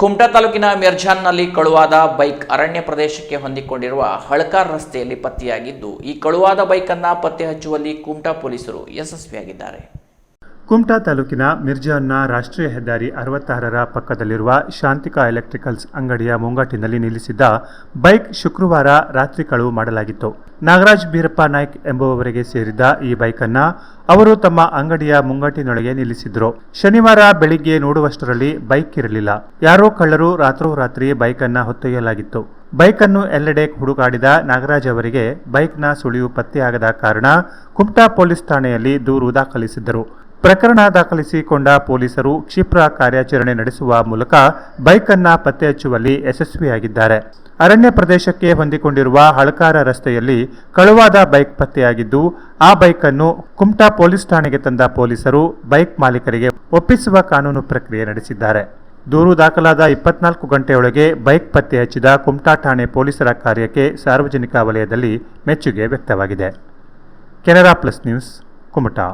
ಕುಮಟಾ ತಾಲೂಕಿನ ಮಿರ್ಜಾನ್ನಲ್ಲಿ ಕಳುವಾದ ಬೈಕ್ ಅರಣ್ಯ ಪ್ರದೇಶಕ್ಕೆ ಹೊಂದಿಕೊಂಡಿರುವ ಹಳಕಾರ್ ರಸ್ತೆಯಲ್ಲಿ ಪತ್ತೆಯಾಗಿದ್ದು, ಈ ಕಳುವಾದ ಬೈಕನ್ನು ಪತ್ತೆ ಹಚ್ಚುವಲ್ಲಿ ಕುಮಟಾ ಪೊಲೀಸರು ಯಶಸ್ವಿಯಾಗಿದ್ದಾರೆ. ಕುಮಟಾ ತಾಲೂಕಿನ ಮಿರ್ಜಾನ್ನ ರಾಷ್ಟ್ರೀಯ ಹೆದ್ದಾರಿ ಅರವತ್ತಾರರ ಪಕ್ಕದಲ್ಲಿರುವ ಶಾಂತಿಕಾ ಎಲೆಕ್ಟ್ರಿಕಲ್ಸ್ ಅಂಗಡಿಯ ಮುಂಗಟ್ಟಿನಲ್ಲಿ ನಿಲ್ಲಿಸಿದ್ದ ಬೈಕ್ ಶುಕ್ರವಾರ ರಾತ್ರಿ ಕಳುವು ಮಾಡಲಾಗಿತ್ತು. ನಾಗರಾಜ್ ಬೀರಪ್ಪ ನಾಯ್ಕ್ ಎಂಬುವವರಿಗೆ ಸೇರಿದ್ದ ಈ ಬೈಕನ್ನ ಅವರು ತಮ್ಮ ಅಂಗಡಿಯ ಮುಂಗಟ್ಟಿನೊಳಗೆ ನಿಲ್ಲಿಸಿದ್ರು. ಶನಿವಾರ ಬೆಳಿಗ್ಗೆ ನೋಡುವಷ್ಟರಲ್ಲಿ ಬೈಕ್ ಇರಲಿಲ್ಲ. ಯಾರೋ ಕಳ್ಳರು ರಾತ್ರೋರಾತ್ರಿ ಬೈಕನ್ನ ಹೊತ್ತೊಯ್ಯಲಾಗಿತ್ತು. ಬೈಕನ್ನು ಎಲ್ಲೆಡೆ ಹುಡುಕಾಡಿದ ನಾಗರಾಜ್ ಅವರಿಗೆ ಬೈಕ್ನ ಸುಳಿವು ಪತ್ತೆಯಾಗದ ಕಾರಣ ಕುಮಟಾ ಪೊಲೀಸ್ ಠಾಣೆಯಲ್ಲಿ ದೂರು ದಾಖಲಿಸಿದ್ದರು. ಪ್ರಕರಣ ದಾಖಲಿಸಿಕೊಂಡ ಪೊಲೀಸರು ಕ್ಷಿಪ್ರ ಕಾರ್ಯಾಚರಣೆ ನಡೆಸುವ ಮೂಲಕ ಬೈಕನ್ನ ಪತ್ತೆ ಹಚ್ಚುವಲ್ಲಿ ಯಶಸ್ವಿಯಾಗಿದ್ದಾರೆ. ಅರಣ್ಯ ಪ್ರದೇಶಕ್ಕೆ ಹೊಂದಿಕೊಂಡಿರುವ ಹಳಕಾರ ರಸ್ತೆಯಲ್ಲಿ ಕಳುವಾದ ಬೈಕ್ ಪತ್ತೆಯಾಗಿದ್ದು, ಆ ಬೈಕನ್ನು ಕುಮಟಾ ಪೊಲೀಸ್ ಠಾಣೆಗೆ ತಂದ ಪೊಲೀಸರು ಬೈಕ್ ಮಾಲೀಕರಿಗೆ ಒಪ್ಪಿಸುವ ಕಾನೂನು ಪ್ರಕ್ರಿಯೆ ನಡೆಸಿದ್ದಾರೆ. ದೂರು ದಾಖಲಾದ ಇಪ್ಪತ್ನಾಲ್ಕು ಗಂಟೆಯೊಳಗೆ ಬೈಕ್ ಪತ್ತೆ ಹಚ್ಚಿದ ಕುಮಟಾ ಠಾಣೆ ಪೊಲೀಸರ ಕಾರ್ಯಕ್ಕೆ ಸಾರ್ವಜನಿಕ ವಲಯದಲ್ಲಿ ಮೆಚ್ಚುಗೆ ವ್ಯಕ್ತವಾಗಿದೆ. Canara plus news, Kumta.